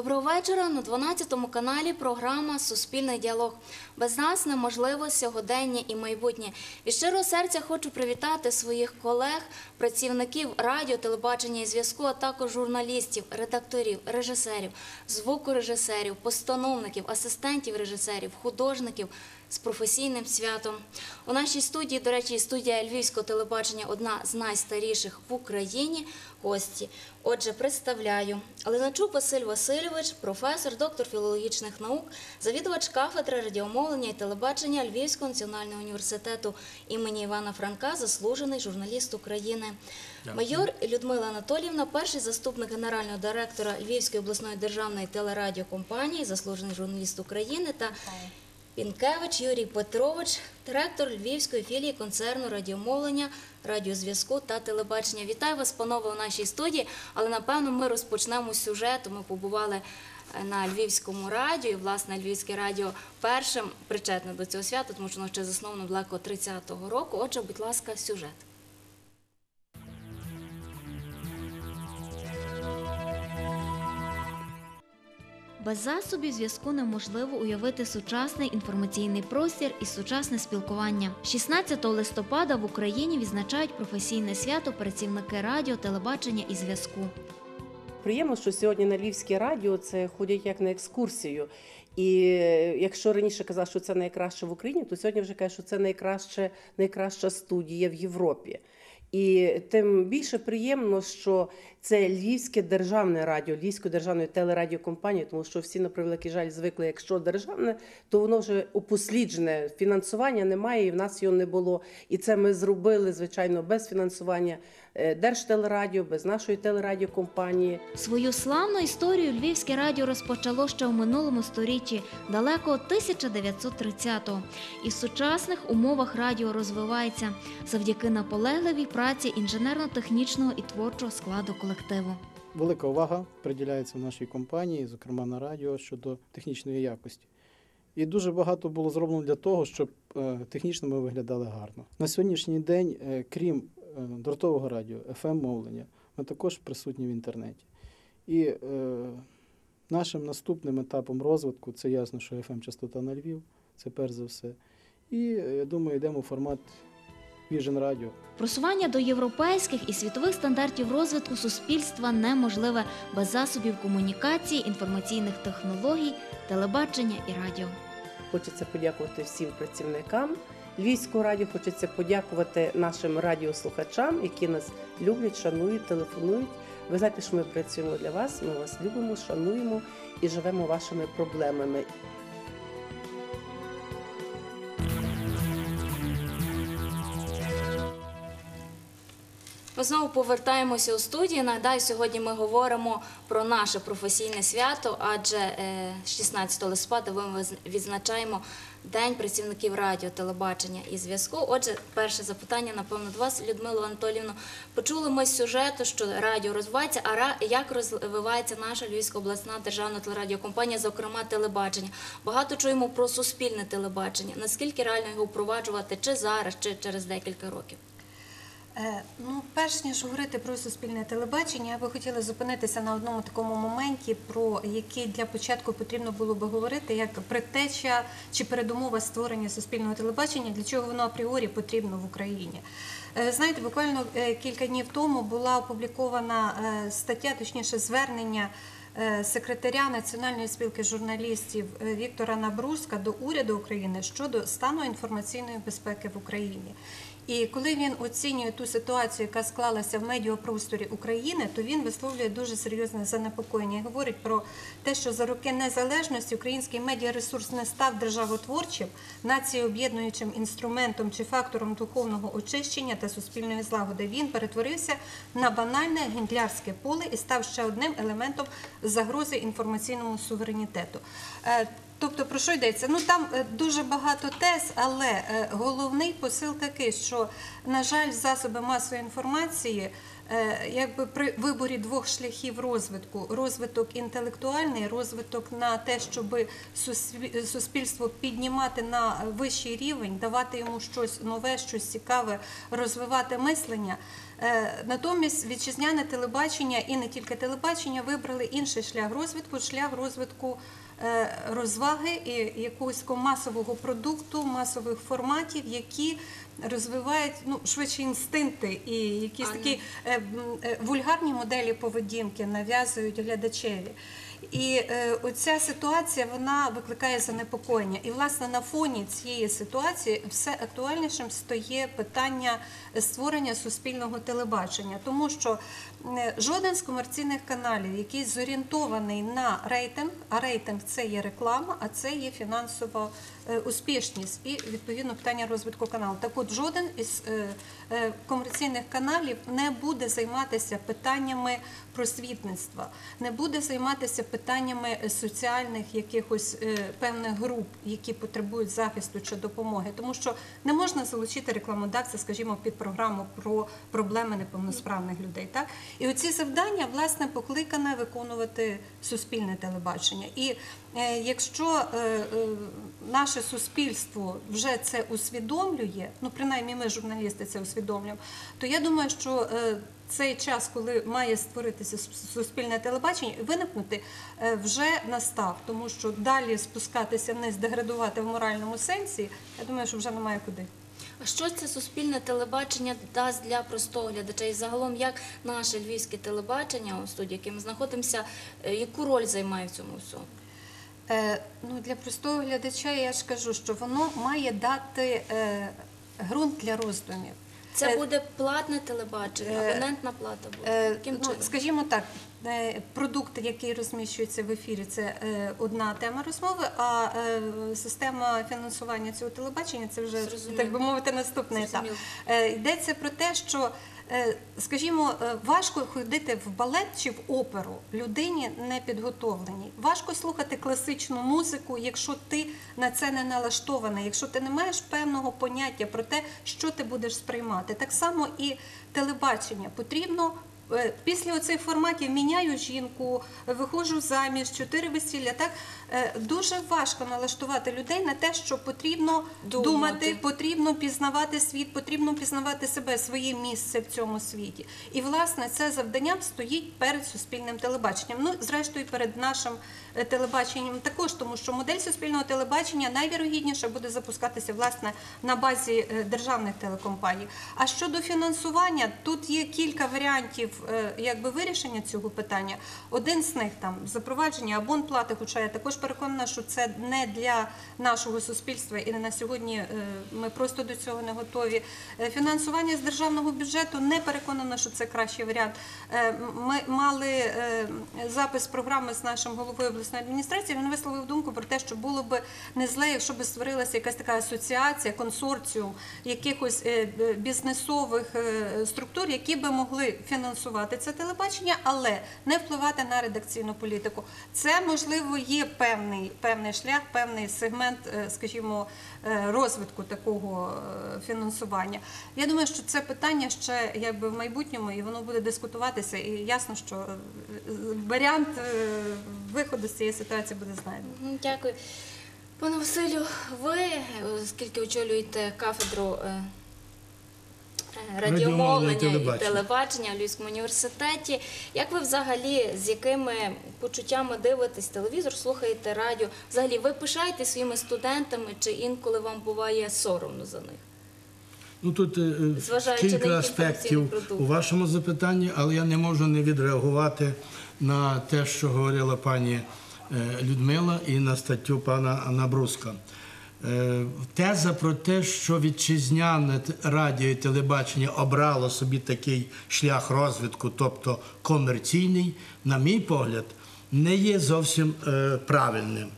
Доброго вечора. На 12 каналі програма Суспільний діалог. Без нас неможливо сьогодення і майбутнє. Від щирого серця хочу привітати своїх колег, працівників радіо, телебачення і зв'язку, а також журналістів, редакторів, режисерів, звукорежисерів, постановників, асистентів режисерів, художників з професійним святом. У нашій студії, до речі, студія Львівського телебачення одна з найстаріших в Україні. Гості. Отже, представляю Леначук Василь Васильович, професор, доктор філологічних наук, завідувач кафедри радіомовлення і телебачення Львівського національного університету імені Івана Франка, заслужений журналіст України. Майор Людмила Анатоліївна, перший заступник генерального директора Львівської обласної державної телерадіокомпанії, заслужений журналіст України та Пінкевич Юрій Петрович, директор Львівської філії концерну радіомовлення, радіозв'язку та телебачення. Вітаю вас, панове, у нашій студії. Але напевно ми розпочнемо з сюжету. Ми побували е, на Львівському радіо, і власне Львівське радіо першим причетне до цього свята, тому що воно ще засновано далеко 30-го року. Отже, будь ласка, сюжет. Без засобів зв'язку неможливо уявити сучасний інформаційний простір і сучасне спілкування. 16 листопада в Україні відзначають професійне свято працівники радіо, телебачення і зв'язку. Приємно, що сьогодні на Львівське радіо це ходять як на екскурсію. І е, якщо раніше казав, що це найкраще в Україні, то сьогодні вже каже, що це найкраще, найкраща студія в Європі. І тим більше приємно, що це Львівське державне радіо, Львівської державної телерадіокомпанії, тому що всі на превеликий жаль звикли, якщо державне, то воно вже упосліджене. Фінансування немає, і в нас його не було. І це ми зробили, звичайно, без фінансування Держтелерадіо, без нашої телерадіокомпанії. Свою славну історію Львівське радіо розпочало ще у минулому сторіччі, далеко 1930-го. І в сучасних умовах радіо розвивається завдяки наполегливій праці інженерно-технічного і творчого складу колективу. Велика увага приділяється в нашій компанії, зокрема на радіо, щодо технічної якості. І дуже багато було зроблено для того, щоб е, технічно ми виглядали гарно. На сьогоднішній день, е, крім е, дротового радіо, fm мовлення ми також присутні в інтернеті. І е, нашим наступним етапом розвитку це ясно, що fm частота на Львів, це перш за все. І е, я думаю, йдемо в формат Vision Radio. Просування до європейських і світових стандартів розвитку суспільства неможливе без засобів комунікації, інформаційних технологій, телебачення і радіо. Хочеться подякувати всім працівникам Львівського радіо. Хочеться подякувати нашим радіослухачам, які нас люблять, шанують, телефонують. Ви знаєте, що ми працюємо для вас. Ми вас любимо, шануємо і живемо вашими проблемами. Ми знову повертаємося у студію. Нагадаю, сьогодні ми говоримо про наше професійне свято, адже е, 16 листопада ми відзначаємо День працівників радіо, телебачення і зв'язку. Отже, перше запитання, напевно, до вас, Людмило Анатолівно. Почули ми сюжету, що радіо розвивається, а як розвивається наша Львівська обласна державна телерадіокомпанія, зокрема телебачення. Багато чуємо про суспільне телебачення. Наскільки реально його впроваджувати чи зараз, чи через декілька років? Е, Ну, перш ніж говорити про суспільне телебачення, я би хотіла зупинитися на одному такому моменті, про який для початку потрібно було би говорити, як предтеча чи передумова створення суспільного телебачення, для чого воно апріорі потрібно в Україні. Е, Знаєте, буквально е, кілька днів тому була опублікована стаття, точніше, звернення. Секретаря Національної спілки журналістів Віктора Набруска до уряду України щодо стану інформаційної безпеки в Україні. І коли він оцінює ту ситуацію, яка склалася в медіапросторі України, то він висловлює дуже серйозне занепокоєння. І Говорить про те, що за роки незалежності український медіаресурс не став державотворчим, націєоб'єднуючим інструментом чи фактором духовного очищення та суспільної злагоди. Він перетворився на банальне гендлярське поле і став ще одним елементом загрози інформаційному суверенітету. Тобто про що йдеться? Ну там е, дуже багато тез, але е, головний посил такий, що на жаль, засоби масової інформації. е, Якби при виборі двох шляхів розвитку, розвиток інтелектуальний, розвиток на те, щоб суспільство піднімати на вищий рівень, давати йому щось нове, щось цікаве, розвивати мислення. Натомість вітчизняне телебачення і не тільки телебачення вибрали інший шлях розвитку, шлях розвитку розваги і якогось масового продукту, масових форматів, які розвивають ну швидше інстинкти і якісь такі е, е, вульгарні моделі поведінки нав'язують глядачеві. І е, оця ситуація вона викликає занепокоєння. І власне на фоні цієї ситуації все актуальнішим стає питання створення суспільного телебачення, тому що жоден з комерційних каналів, який зорієнтований на рейтинг, а рейтинг це є реклама, а це є фінансова е, успішність і відповідно питання розвитку каналу. Так от жоден із е, комерційних каналів не буде займатися питаннями просвітництва, не буде займатися питаннями е, соціальних якихось е, певних груп, які потребують захисту чи допомоги, тому що не можна залучити рекламодавця, скажімо, під програму про проблеми неповносправних людей. Так і оці завдання власне покликане виконувати суспільне телебачення. І е, якщо е, е, наше суспільство вже це усвідомлює, ну принаймні ми, журналісти, це усвідомлюємо, то я думаю, що е, цей час, коли має створитися суспільне телебачення, виникнути е, вже настав, тому що далі спускатися вниз, деградувати в моральному сенсі, я думаю, що вже немає куди. А що це суспільне телебачення дасть для простого глядача? І загалом, як наше львівське телебачення, у студії, в ми знаходимося, е, яку роль займає в цьому всьому? Е, ну, для простого глядача я ж кажу, що воно має дати е, ґрунт для роздумів. Це Е, буде платне телебачення, абонентна плата буде. Ну, скажімо так, продукт, який розміщується в ефірі, це одна тема розмови, а система фінансування цього телебачення це вже Зрозуміло. так би мовити наступний етап. Йдеться про те, що скажімо, е, важко ходити в балет чи в оперу людині не підготовленій. Важко слухати класичну музику, якщо ти на це не налаштований, якщо ти не маєш певного поняття про те, що ти будеш сприймати. Так само і телебачення потрібно. Е, Після оцих форматів міняю жінку, виходжу заміж, чотири весілля. Так е, дуже важко налаштувати людей на те, що потрібно Думати. думати, потрібно пізнавати світ, потрібно пізнавати себе, своє місце в цьому світі. І власне це завдання стоїть перед суспільним телебаченням. Ну, зрештою, перед нашим е, телебаченням також, тому що модель суспільного телебачення найвірогідніше буде запускатися власне на базі державних телекомпаній. А щодо фінансування, тут є кілька варіантів якби вирішення цього питання. Один з них там запровадження абонплати, хоча я також переконана, що це не для нашого суспільства і на сьогодні е, ми просто до цього не готові. Е, Фінансування з державного бюджету не переконана, що це кращий варіант. Е, Ми мали е, запис програми з нашим головою обласної адміністрації. Він висловив думку про те, що було б не зле, якщо б створилася якась така асоціація, консорціум якихось е, бізнесових е, структур, які би могли фінансувати це телебачення, але не впливати на редакційну політику. Це можливо є певний певний шлях, певний сегмент, е, скажімо, е, розвитку такого е, фінансування. Я думаю, що це питання ще якби в майбутньому, і воно буде дискутуватися. І ясно, що варіант виходу з цієї ситуації буде знайдений. Мгм, Дякую. Пане Василю, ви, оскільки очолюєте кафедру Радіомовлення і телебачення. в Львівському університеті, як ви взагалі з якими почуттями дивитесь телевізор, слухаєте радіо? Взагалі, ви пишаєте своїми студентами, чи інколи вам буває соромно за них? Ну тут е, е, Зважаючи кілька аспектів у вашому запитанні, але я не можу не відреагувати на те, що говорила пані е, Людмила, і на статтю пана Набруска. Е, Теза про те, що вітчизняне радіо і телебачення обрало собі такий шлях розвитку, тобто комерційний, на мій погляд, не є зовсім е, правильним.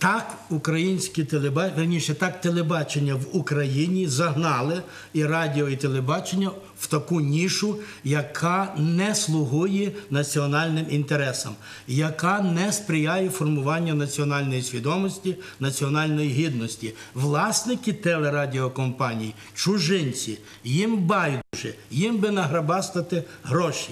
Так, українське телебачення, верніше, так телебачення в Україні загнали і радіо, і телебачення в таку нішу, яка не слугує національним інтересам, яка не сприяє формуванню національної свідомості, національної гідності. Власники телерадіокомпаній, чужинці, їм байдуже, їм би награбастати гроші.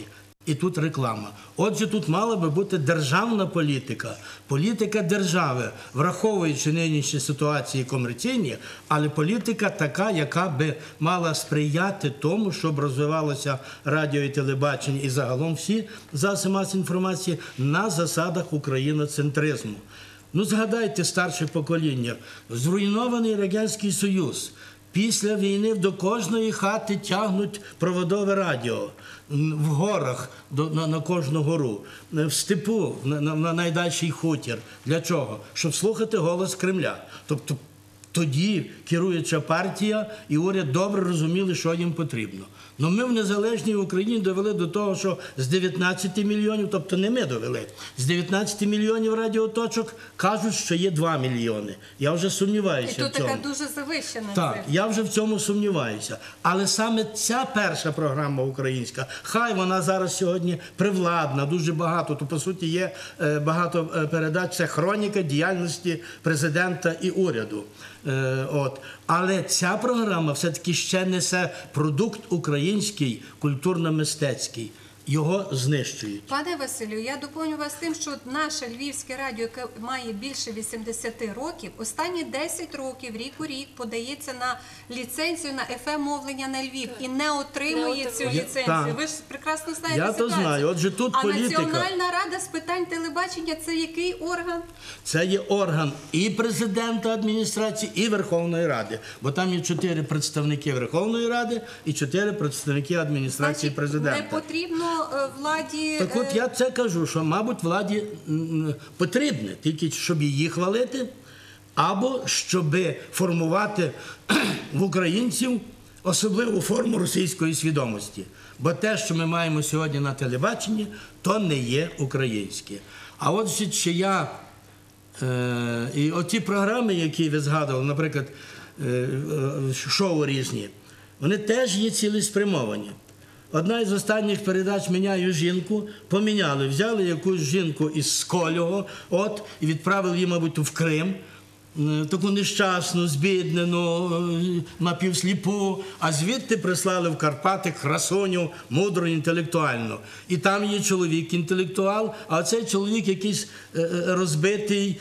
І тут реклама. Отже, тут мала би бути державна політика, політика держави, враховуючи нинішні ситуації комерційні, але політика така, яка би мала сприяти тому, щоб розвивалося радіо і телебачення і загалом всі засоби масової інформації на засадах україноцентризму. Ну, згадайте старше покоління, зруйнований Радянський Союз. Після війни до кожної хати тягнуть проводове радіо в горах до, на, на кожну гору, е, в степу, на, на, на найдальший хутір. Для чого? Щоб слухати голос Кремля. Тобто тоді керуюча партія і уряд добре розуміли, що їм потрібно. Ну ми в незалежній Україні довели до того, що з 19 мільйонів, тобто не ми довели, з 19 мільйонів радіоточок кажуть, що є 2 мільйони. Я вже І сумніваюся тут в цьому. така дуже завищена Так, я вже в цьому сумніваюся. Але саме ця перша програма українська, хай вона зараз сьогодні привладна, дуже багато. То по суті є е, багато е, передач. Це хроніка діяльності президента і уряду. Е, От. Але ця програма все-таки ще несе продукт український, культурно-мистецький. Його знищують. Пане Василю, я доповню вас тим, що наше львівське радіо, яке має більше 80 років, останні 10 років, рік у рік, подається на ліцензію на fm мовлення на Львів і не отримує цю ліцензію. Так. Ви ж прекрасно знаєте Я то знаю. Отже, тут а політика. Національна рада з питань телебачення це який орган? Це є орган і президента адміністрації, і Верховної Ради. Бо там є чотири представники Верховної Ради і чотири представники адміністрації Значить, президента. не потрібно владі. Так от е, я це кажу, що, мабуть, владі потрібне, тільки щоб її хвалити, або щоб формувати в українців особливу форму російської свідомості. Бо те, що ми маємо сьогодні на телебаченні, то не є українське. А от ще я Е, і оті програми, які ви згадували, наприклад, е, е, шоу різні, вони теж є цілеспрямовані. Одна із останніх передач Міняю жінку поміняли, взяли якусь жінку із Сколього, от, і відправили її, мабуть, в Крим. Таку нещасну, збіднену, е, напівсліпу, а звідти прислали в Карпати красуню, мудру, інтелектуальну. І там є чоловік інтелектуал, а цей чоловік якийсь е, е, розбитий,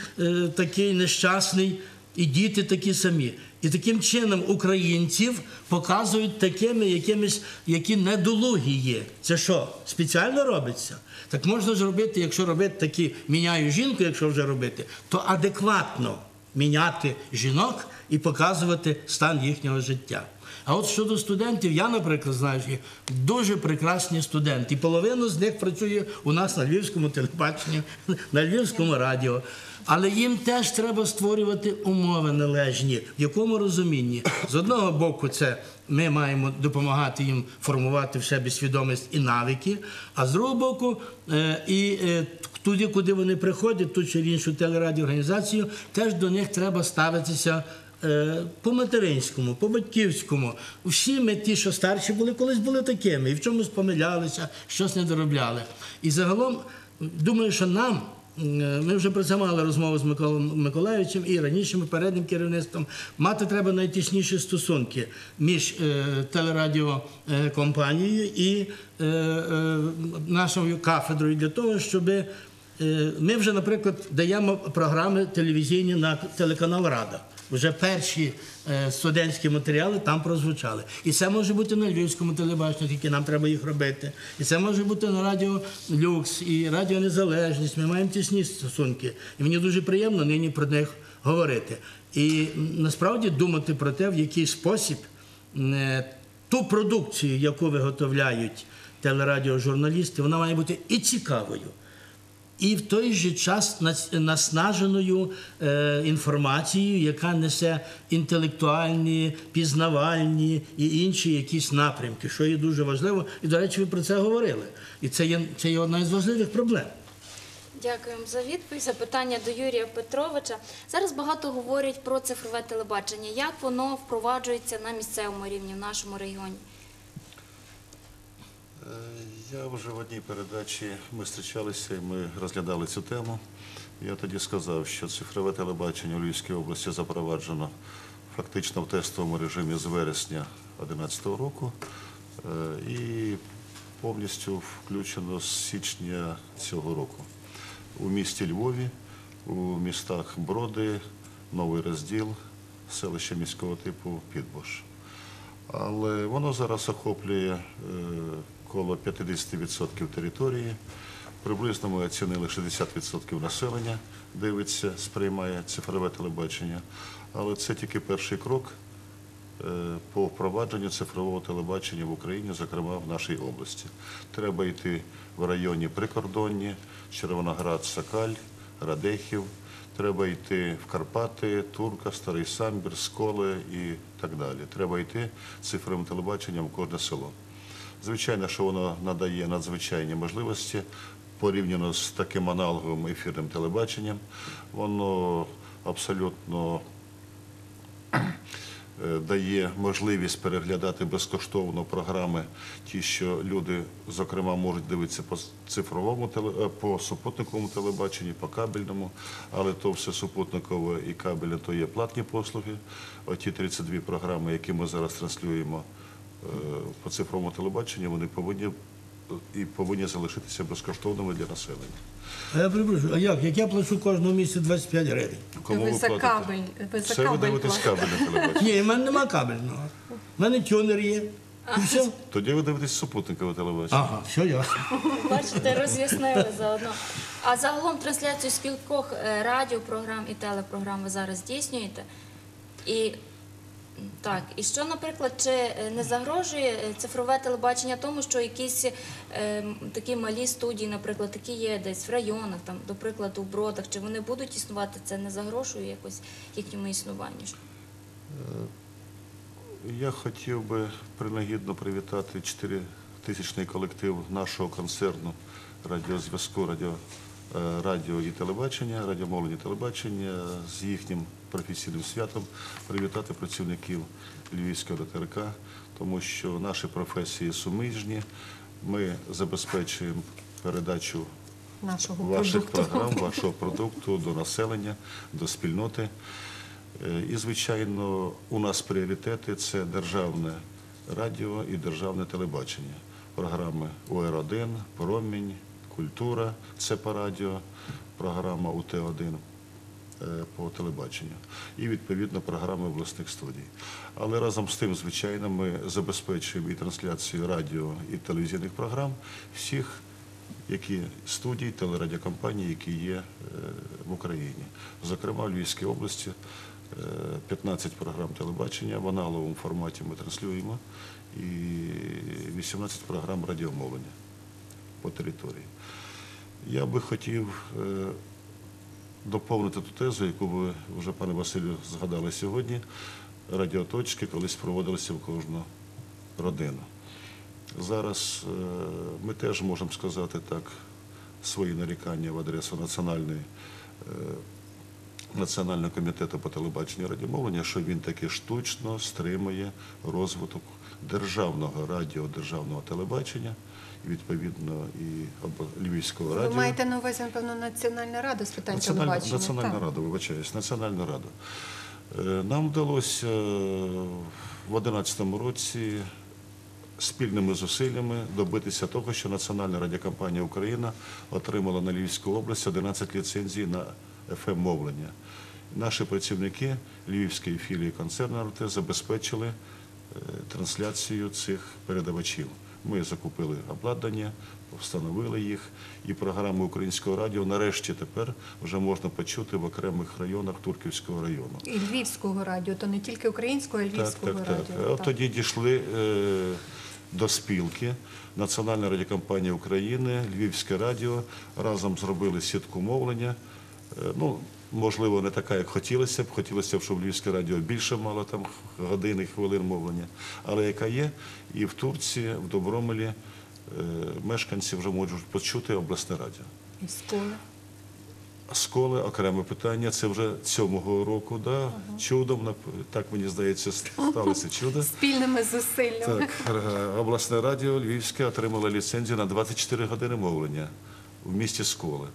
такий нещасний, і діти такі самі. І таким чином українців показують такими якимись, які недолугі є. Це що, спеціально робиться? Так можна зробити, якщо робити такі міняю жінку, якщо вже робити, то адекватно міняти жінок і показувати стан їхнього життя. А от щодо студентів, я, наприклад, знаю, що є дуже прекрасні студенти. І половина з них працює у нас на Львівському телебаченні, на Львівському радіо. Але їм теж треба створювати умови належні. В якому розумінні? З одного боку, це ми маємо допомагати їм формувати в себе свідомість і навики, а з другого боку, е, і е, туди, куди вони приходять, ту чи іншу телерадіоорганізацію, теж до них треба ставитися. Е, По материнському, по батьківському. Всі ми, ті, що старші були, колись були такими, і в чомусь помилялися, щось не доробляли. І загалом, думаю, що нам, ми вже про це мали розмову з Миколом Миколаївичем і ранішим переднім керівництвом, мати треба найтісніші стосунки між е, телерадіокомпанією і е, е, нашою кафедрою для того, щоб е, ми вже, наприклад, даємо програми телевізійні на телеканал Рада. Вже перші е, студентські матеріали там прозвучали. І це може бути на львівському телебаченні, тільки нам треба їх робити. І це може бути на радіо Люкс і Радіо Незалежність. Ми маємо тісні стосунки. І мені дуже приємно нині про них говорити. І насправді думати про те, в який спосіб е, ту продукцію, яку виготовляють телерадіожурналісти, вона має бути і цікавою і в той же час нас- наснаженою е, інформацією, яка несе інтелектуальні, пізнавальні і інші якісь напрямки, що є дуже важливо. І, до речі, ви про це говорили. І це є, це є одна із важливих проблем. Дякуємо за відповідь. Запитання до Юрія Петровича. Зараз багато говорять про цифрове телебачення. Як воно впроваджується на місцевому рівні в нашому регіоні? Я вже в одній передачі ми зустрічалися і ми розглядали цю тему. Я тоді сказав, що цифрове телебачення у Львівській області запроваджено фактично в тестовому режимі з вересня 2011 року е, і повністю включено з січня цього року. У місті Львові, у містах Броди, Новий Розділ, селище міського типу Підбош. Але воно зараз охоплює е, коло 50% території. Приблизно ми оцінили 60% населення дивиться, сприймає цифрове телебачення. Але це тільки перший крок е, по впровадженню цифрового телебачення в Україні, зокрема в нашій області. Треба йти в районі прикордонні, Червоноград, Сакаль, Радехів. Треба йти в Карпати, Турка, Старий Самбір, Сколи і так далі. Треба йти цифровим телебаченням в кожне село. Звичайно, що воно надає надзвичайні можливості порівняно з таким аналоговим ефірним телебаченням. Воно абсолютно е, дає можливість переглядати безкоштовно програми, ті, що люди, зокрема, можуть дивитися по цифровому е, по супутниковому телебаченню, по кабельному, але то все супутникове і кабельне, то є платні послуги. Оті 32 програми, які ми зараз транслюємо по цифровому телебаченню, вони повинні е, і повинні залишитися безкоштовними для населення. А я перепрошую, а як? Як я плачу кожного місяця 25 гривень? Кому ви ви за платите? кабель, ви за Це ви кабель дивитесь платите. кабельне телебачення. Ні, в мене нема кабельного. У мене тюнер є. І все. Тоді ви дивитесь супутникове телебачення. Ага, все ясно. Бачите, роз'яснили заодно. А загалом трансляцію з кількох е, радіопрограм і телепрограм ви зараз здійснюєте. І так, і що, наприклад, чи е, не загрожує е, цифрове телебачення тому, що якісь е, такі малі студії, наприклад, які є десь в районах, там, до прикладу, в бродах, чи вони будуть існувати, це не загрожує якось їхньому існуванню? Я хотів би принагідно привітати чотиритисячний колектив нашого концерну радіозв'язку, радіо, е, радіо і телебачення, радіомовлення і телебачення з їхнім професійним святом, привітати працівників Львівського ДТРК, тому що наші професії суміжні. Ми забезпечуємо передачу нашого ваших продукту. програм, вашого продукту до населення, до спільноти. Е, І, звичайно, у нас пріоритети це державне радіо і державне телебачення. Програми УР-1, Промінь, Культура це по радіо, програма УТ-1 е, по телебаченню і відповідно програми обласних студій. Але разом з тим, звичайно, ми забезпечуємо і трансляцію радіо і телевізійних програм всіх які студії, телерадіокомпанії, які є е, в Україні. Зокрема, в Львівській області е, 15 програм телебачення в аналоговому форматі ми транслюємо і 18 програм радіомовлення по території. Я би хотів е, доповнити ту тезу, яку ви вже, пане Василю, згадали сьогодні. Радіоточки колись проводилися в кожну родину. Зараз е, ми теж можемо сказати так свої нарікання в адресу національної, е, Національного комітету по телебаченню і радіомовлення, що він таки штучно стримує розвиток державного радіо, державного телебачення, відповідно і Львівського Ви маєте на увазі, напевно, Національна рада з питань телебачення. Національна так. рада, вибачаюсь, Національна рада. Е, Нам вдалося е, в 2011 році спільними зусиллями добитися того, що Національна радіокомпанія Україна отримала на Львівську область 11 ліцензій на ФМ-мовлення. Наші працівники Львівської філії концерну РТ забезпечили е, трансляцію цих передавачів. Ми закупили обладнання, встановили їх, і програми українського радіо нарешті тепер вже можна почути в окремих районах Турківського району. І Львівського радіо, то не тільки українського, а Так, львівського так, так. радіо. От тоді дійшли е, до спілки. Національна радіокомпанія України, Львівське радіо разом зробили сітку мовлення. Е, ну, можливо, не така, як хотілося б. Хотілося б, щоб Львівське радіо більше мало там годин і хвилин мовлення, але яка є. І в Турції, в Добромелі е, мешканці вже можуть почути обласне радіо. І. Школи окреме питання. Це вже цьомого року. Да? Чудом, нап- так мені здається, сталося чудо. Спільними зусиллями. Так, е, обласне радіо Львівське отримало ліцензію на 24 години мовлення в місті Сколи.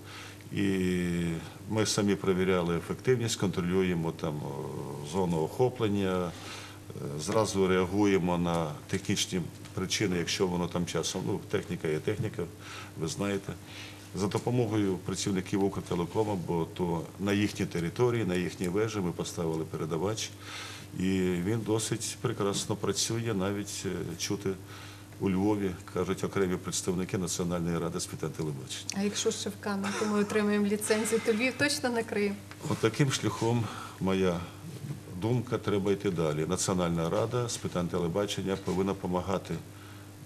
І ми самі перевіряли ефективність, контролюємо там зону охоплення, е, зразу реагуємо на технічні причини, якщо воно там часом. Ну, техніка є техніка, ви знаєте. За допомогою працівників Укртелекома, бо то на їхній території, на їхній вежі ми поставили передавач, і він досить прекрасно працює, навіть е, чути у Львові, кажуть окремі представники Національної ради з питань телебачення. А якщо ще в Кам'янку ми отримаємо ліцензію, то Львів точно накриє. От таким шляхом моя думка треба йти далі. Національна рада з питань телебачення повинна допомагати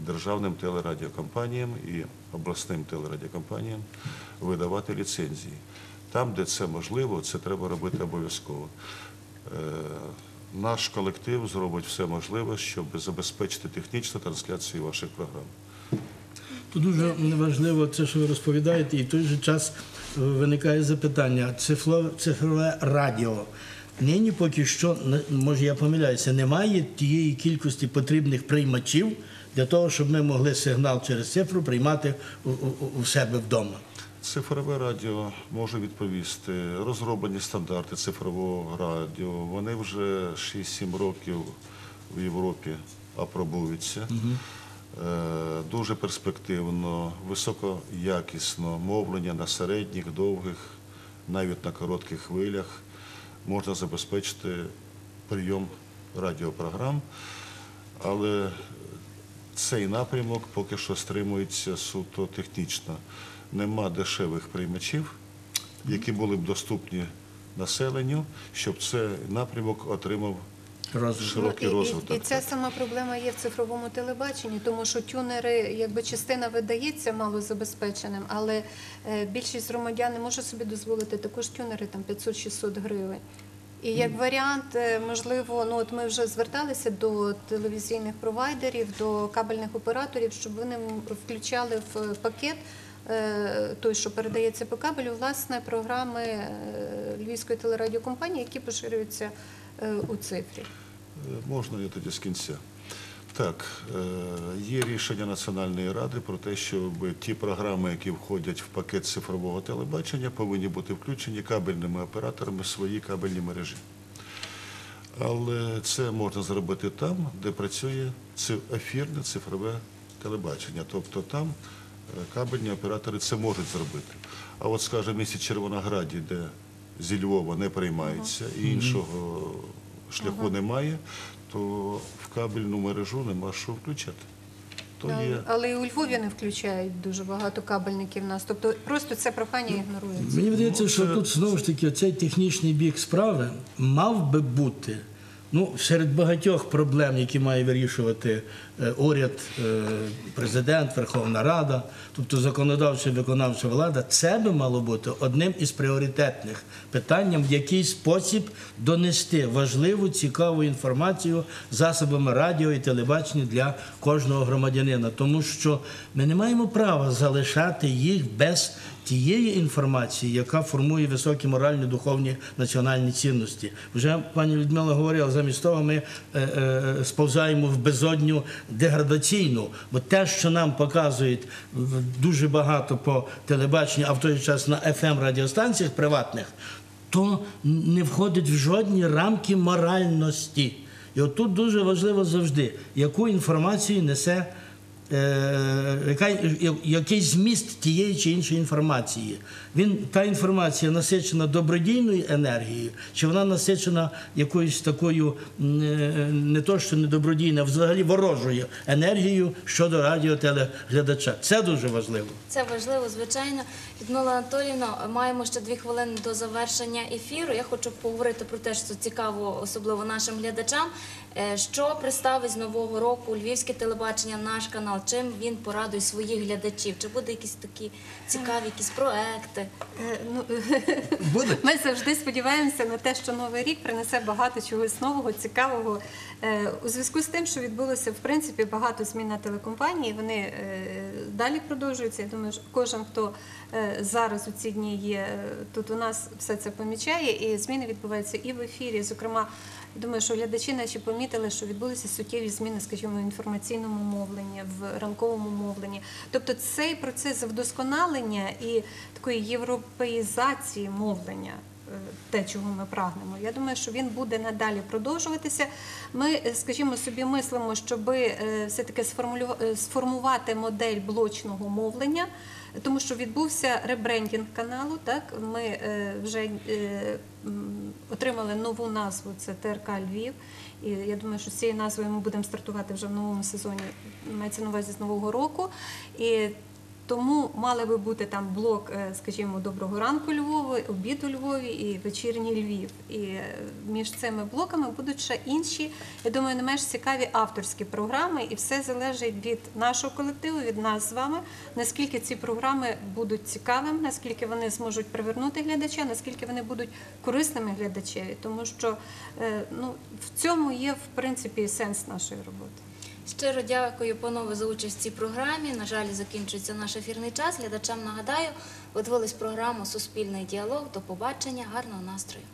державним телерадіокомпаніям і обласним телерадіокомпаніям видавати ліцензії. Там, де це можливо, це треба робити обов'язково. Наш колектив зробить все можливе, щоб забезпечити технічну трансляцію ваших програм. Тут дуже важливо це, що ви розповідаєте, і в той же час е, виникає запитання: цифрове, цифрове радіо. Нині поки що, може я помиляюся, немає тієї кількості потрібних приймачів для того, щоб ми могли сигнал через цифру приймати у себе вдома. Цифрове радіо може відповісти. Розроблені стандарти цифрового радіо. Вони вже 6-7 років в Європі апробуються. Е, Дуже перспективно, високоякісно мовлення на середніх, довгих, навіть на коротких хвилях можна забезпечити прийом радіопрограм, але цей напрямок поки що стримується суто технічно. Нема дешевих приймачів, які були б доступні населенню, щоб цей напрямок отримав широкий Ну, і, розвиток. І, і ця сама проблема є в цифровому телебаченні, тому що тюнери, якби частина видається малозабезпеченим, але е, більшість громадян не може собі дозволити також тюнери там 500-600 гривень. І як варіант, е, можливо, ну от ми вже зверталися до телевізійних провайдерів, до кабельних операторів, щоб вони включали в пакет той, що передається по кабелю, власне, програми е, Львівської телерадіокомпанії, які поширюються е, у цифрі. Е, Можна я тоді з кінця? Так, е, є рішення Національної ради про те, щоб ті програми, які входять в пакет цифрового телебачення, повинні бути включені кабельними операторами в свої кабельні мережі. Але це можна зробити там, де працює ефірне цифрове телебачення. Тобто там е, кабельні оператори це можуть зробити. А от, скажімо, в місті Червонограді, де зі Львова не приймається і іншого шляху немає, то в кабельну мережу нема що включати. То Але- є Але і у Львові не включають дуже багато кабельників нас. Тобто просто це прохання ігнорується. Мені здається, Ну, що тут знову ж таки цей технічний бік справи мав би бути. Ну, серед багатьох проблем, які має вирішувати е, уряд, е, президент, Верховна Рада, тобто законодавча і виконавча влада, це би мало бути одним із пріоритетних питанням, в який спосіб донести важливу, цікаву інформацію засобами радіо і телебачення для кожного громадянина, тому що ми не маємо права залишати їх без тієї інформації, яка формує високі моральні, духовні національні цінності. Вже пані Людмила говорила, замість того ми е, е, сповзаємо в безодню деградаційну, бо те, що нам показують дуже багато по телебаченню, а в той же час на fm радіостанціях приватних, то не входить в жодні рамки моральності. І отут дуже важливо завжди, яку інформацію несе е, яка, який зміст тієї чи іншої інформації. Він, та інформація насичена добродійною енергією, чи вона насичена якоюсь такою е, не то, що не добродійною, а взагалі ворожою енергією щодо радіотелеглядача. Це дуже важливо. Це важливо, звичайно. Людмила Анатоліївна, маємо ще дві хвилини до завершення ефіру. Я хочу поговорити про те, що цікаво, особливо нашим глядачам. Е, Що представить з нового року львівське телебачення, наш канал канал, чим він порадує своїх глядачів? Чи буде якісь такі цікаві якісь проекти? Е, Ну, Буде? Ми завжди сподіваємося на те, що новий рік принесе багато чогось нового, цікавого. Е, У зв'язку з тим, що відбулося в принципі багато змін на телекомпанії, вони е, далі продовжуються. Я думаю, що кожен, хто е, зараз у ці дні є тут у нас, все це помічає, і зміни відбуваються і в ефірі. Зокрема, думаю, що глядачі наші помітили, що відбулися суттєві зміни, скажімо, в інформаційному мовленні, в ранковому мовленні. Тобто цей процес вдосконалення і такої європеїзації мовлення. е, Те, чого ми прагнемо. Я думаю, що він буде надалі продовжуватися. Ми, е, скажімо, собі мислимо, щоб все-таки е, сформувати модель блочного мовлення, тому що відбувся ребрендінг каналу. Так, ми вже отримали нову назву. Це ТРК Львів. І я думаю, що з цією назвою ми будемо стартувати вже в новому сезоні. Мається на увазі з нового року. І тому мали би бути там блок, е, скажімо, доброго ранку Львову, обід у Львові і вечірній Львів. І е, між цими блоками будуть ще інші, я думаю, не менш цікаві авторські програми, і все залежить від нашого колективу, від нас з вами, наскільки ці програми будуть цікавими, наскільки вони зможуть привернути глядача, наскільки вони будуть корисними глядачеві, тому що е, ну, в цьому є в принципі сенс нашої роботи. Щиро дякую, панове, за участь в цій програмі. На жаль, закінчується наш ефірний час. Глядачам нагадаю, ви дивились програму Суспільний діалог. До побачення, гарного настрою.